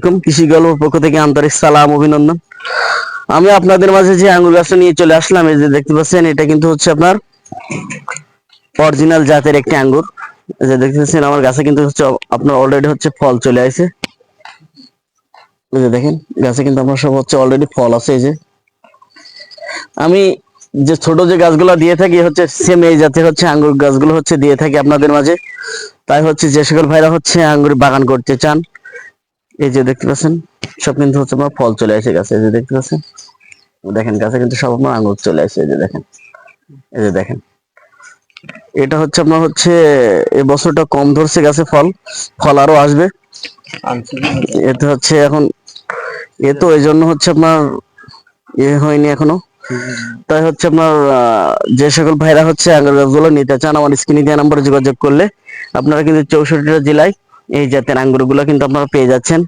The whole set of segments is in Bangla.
আসসালামাইকুম কৃষি গল্প পক্ষ থেকে আন্তরিক সালাম, অভিনন্দন। আমি আপনাদের মাঝে যে আঙ্গুর গাছটা নিয়ে চলে আসলাম, এই যে দেখতে পাচ্ছেন, এটা কিন্তু হচ্ছে আপনার অরিজিনাল জাতের একটি আঙ্গুর। যে দেখতে আমার গাছে কিন্তু হচ্ছে আপনার অলরেডি হচ্ছে ফল চলে আসে। এই দেখেন, গাছে কিন্তু আপনার সব হচ্ছে অলরেডি ফল আছে, এই যে। আমি যে ছোট যে গাছগুলো দিয়ে থাকি, হচ্ছে সেম এই জাতের হচ্ছে আঙ্গুর গাছগুলো হচ্ছে দিয়ে থাকি আপনাদের মাঝে। তাই হচ্ছে যে সকল ভাইরা হচ্ছে আঙ্গুর বাগান করতে চান এই যে দেখতে পাচ্ছেন, সব কিন্তু হচ্ছে আমার ফল চলে আসে গাছে, এই যে দেখতে পাচ্ছেন। দেখেন, গাছে কিন্তু সব আমার আঙুর চলে আসে, এই যে দেখেন। এই যে দেখেন। এটা হচ্ছে আপনার হচ্ছে এই বছরটা কম ধরছে গাছে ফল ফল আরও আসবে। এতে হচ্ছে এখন, এ তো এই জন্য হচ্ছে আপনার এ হয়নি এখনও। তাই হচ্ছে আপনার যে সকল ভাইরা হচ্ছে আঙ্গুর গাছগুলো নিতে চান, আমার স্ক্রিনে দেওয়া নম্বরে যোগাযোগ করলে আপনারা কিন্তু চৌষট্টিটা জেলায় এই জাতের আঙ্গুরগুলো কিন্তু আপনারা পেয়ে যাচ্ছেন।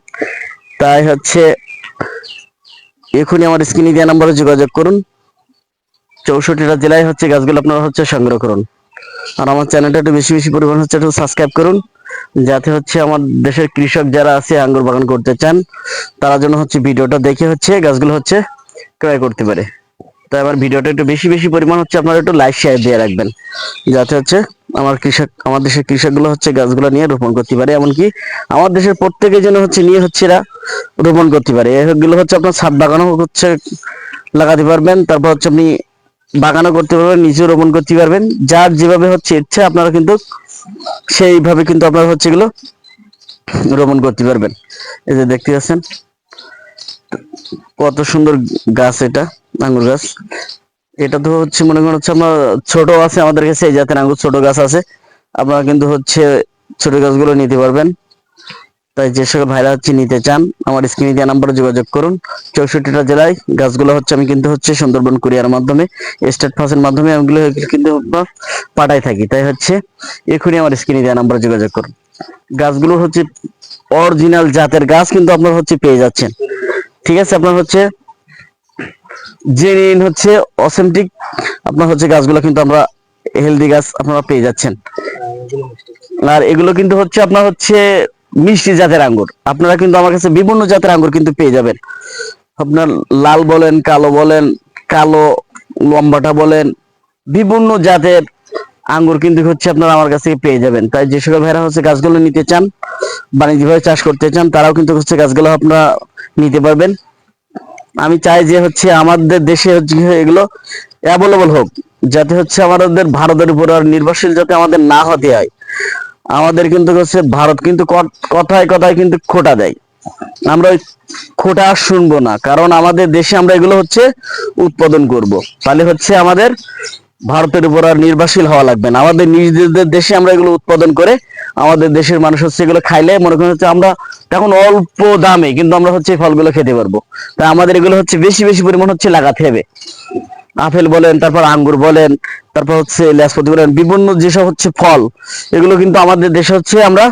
তাই হচ্ছে এখনই আমার স্ক্রিনে দেওয়া নম্বরে যোগাযোগ করুন। চৌষট্টিটা জেলায় হচ্ছে গাছগুলো আপনারা হচ্ছে সংগ্রহ করুন। আর আমার চ্যানেলটা একটু বেশি বেশি পরিমাণ হচ্ছে একটু সাবস্ক্রাইব করুন, যাতে হচ্ছে আমার দেশের কৃষক যারা আছে আঙ্গুর বাগান করতে চান, তারা যেন হচ্ছে ভিডিওটা দেখে হচ্ছে গাছগুলো হচ্ছে ক্রয় করতে পারে। তাই আমার ভিডিওটা একটু বেশি বেশি পরিমাণ হচ্ছে আপনারা একটু লাইক শেয়ার দিয়ে রাখবেন, যাতে হচ্ছে আমার কৃষক, আমার দেশের কৃষকগুলো হচ্ছে গাছগুলো নিয়ে রোপণ করতে পারে। এমনকি আমার দেশের প্রত্যেকের জন্য হচ্ছে নিয়ে হচ্ছে এরা রোপণ করতে পারে। এগুলো হচ্ছে আপনার ছাদ বাগানও হচ্ছে লাগাতে পারবেন, তারপর হচ্ছে আপনি বাগানও করতে পারবেন, নিজেও রোপণ করতে পারবেন। যার যেভাবে হচ্ছে ইচ্ছে আপনারা কিন্তু সেইভাবে কিন্তু আপনারা হচ্ছে এগুলো রোপণ করতে পারবেন। এই যে দেখতে পাচ্ছেন, কত সুন্দর গাছ এটা, আঙ্গুর গাছ। এটা তো হচ্ছে মনে করেন হচ্ছে আমার ছোট আছে, আমাদের কাছে এই জাতের আঙ্গুর ছোট গাছ আছে। আপনারা কিন্তু হচ্ছে ছোট গাছগুলো নিতে পারবেন। তাই যে সকল ভাইরা হচ্ছে নিতে চান, আমার স্ক্রিনে দেওয়া নাম্বারে যোগাযোগ করুন। চৌষট্টিটা জেলায় গাছগুলো হচ্ছে আমি কিন্তু হচ্ছে সুন্দরবন কুরিয়ার মাধ্যমে, স্টেট ফাসের মাধ্যমে আমগুলো কিন্তু পাঠাই থাকি। তাই হচ্ছে এখনই আমার স্ক্রিনে দেওয়া নাম্বারে যোগাযোগ করুন। গাছগুলো হচ্ছে অরিজিনাল জাতের গাছ কিন্তু আপনারা হচ্ছে পেয়ে যাচ্ছেন। ঠিক আছে, আপনার হচ্ছে জেনুইন হচ্ছে অথেন্টিক আপনার হচ্ছে গাছগুলো কিন্তু আমরা হেলদি গাছ আপনারা পেয়ে যাচ্ছেন। আর এগুলো কিন্তু হচ্ছে আপনার হচ্ছে মিষ্টি জাতের আঙ্গুর। আপনারা কিন্তু আমার কাছে বিভিন্ন জাতের আঙ্গুর কিন্তু পেয়ে যাবেন। আপনার লাল বলেন, কালো বলেন, কালো, লম্বাটা বলেন, বিভিন্ন জাতের আঙ্গুর কিন্তু হচ্ছে আপনারা আমার কাছে পেয়ে যাবেন। তাই যে সকল ভাইরা হচ্ছে গাছগুলো নিতে চান, বাণিজ্যিকভাবে চাষ করতে চান, তারাও কিন্তু হচ্ছে গাছগুলো আপনারা নিতে পারবেন। আমি চাই যে হচ্ছে আমাদের দেশে হচ্ছে এগুলো অ্যাভেলেবল হোক, যাতে হচ্ছে আমাদের ভারতের উপর আর নির্ভরশীল যাতে আমাদের না হতে হয়। আমাদের কিন্তু হচ্ছে ভারত কিন্তু কথায় কথায় কিন্তু খোটা দেয়। আমরা ওই খোটা শুনব না, কারণ আমাদের দেশে আমরা এগুলো হচ্ছে উৎপাদন করব। তাহলে হচ্ছে আমাদের ভারতের উপর আর নির্ভরশীল হওয়া লাগবে না। আমাদের নিজেদের দেশে আমরা এগুলো উৎপাদন করে আমাদের দেশের মানুষ হচ্ছে এগুলো খাইলে মনে করেন হচ্ছে আমরা তখন অল্প দামে কিন্তু আমরা হচ্ছে ফলগুলো খেতে পারব। তাই আমাদের এগুলো হচ্ছে বেশি বেশি পরিমাণ হচ্ছে লাগাতে হবে। আপেল বলেন, তারপর আঙ্গুর বলেন, তারপর হচ্ছে লেসপতি বলেন, বিভিন্ন যেসব হচ্ছে ফল, এগুলো কিন্তু আমাদের দেশে হচ্ছে আমরা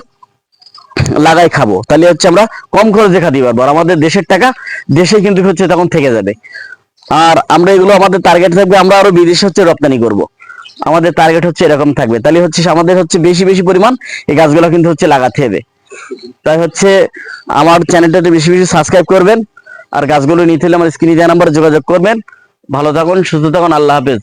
লাগাই খাব। তাহলে হচ্ছে আমরা কম খরচে খাতে পারব। আর আমাদের দেশের টাকা দেশে কিন্তু হচ্ছে তখন থেকে যাবে। আর আমরা এগুলো আমাদের টার্গেট থাকবে আমরা আরও বিদেশে হচ্ছে রপ্তানি করব। আমাদের টার্গেট হচ্ছে এরকম থাকবে। তাহলে হচ্ছে আমাদের হচ্ছে বেশি বেশি পরিমাণ এই গাছগুলো কিন্তু হচ্ছে লাগাতে হবে। তাই হচ্ছে আমার চ্যানেলটাতে বেশি বেশি সাবস্ক্রাইব করবেন আর গাছগুলো নিতে হলে আমার স্ক্রিনে দেওয়া নাম্বারে যোগাযোগ করবেন। ভালো থাকুন, সুস্থ থাকুন, আল্লাহ হাফেজ।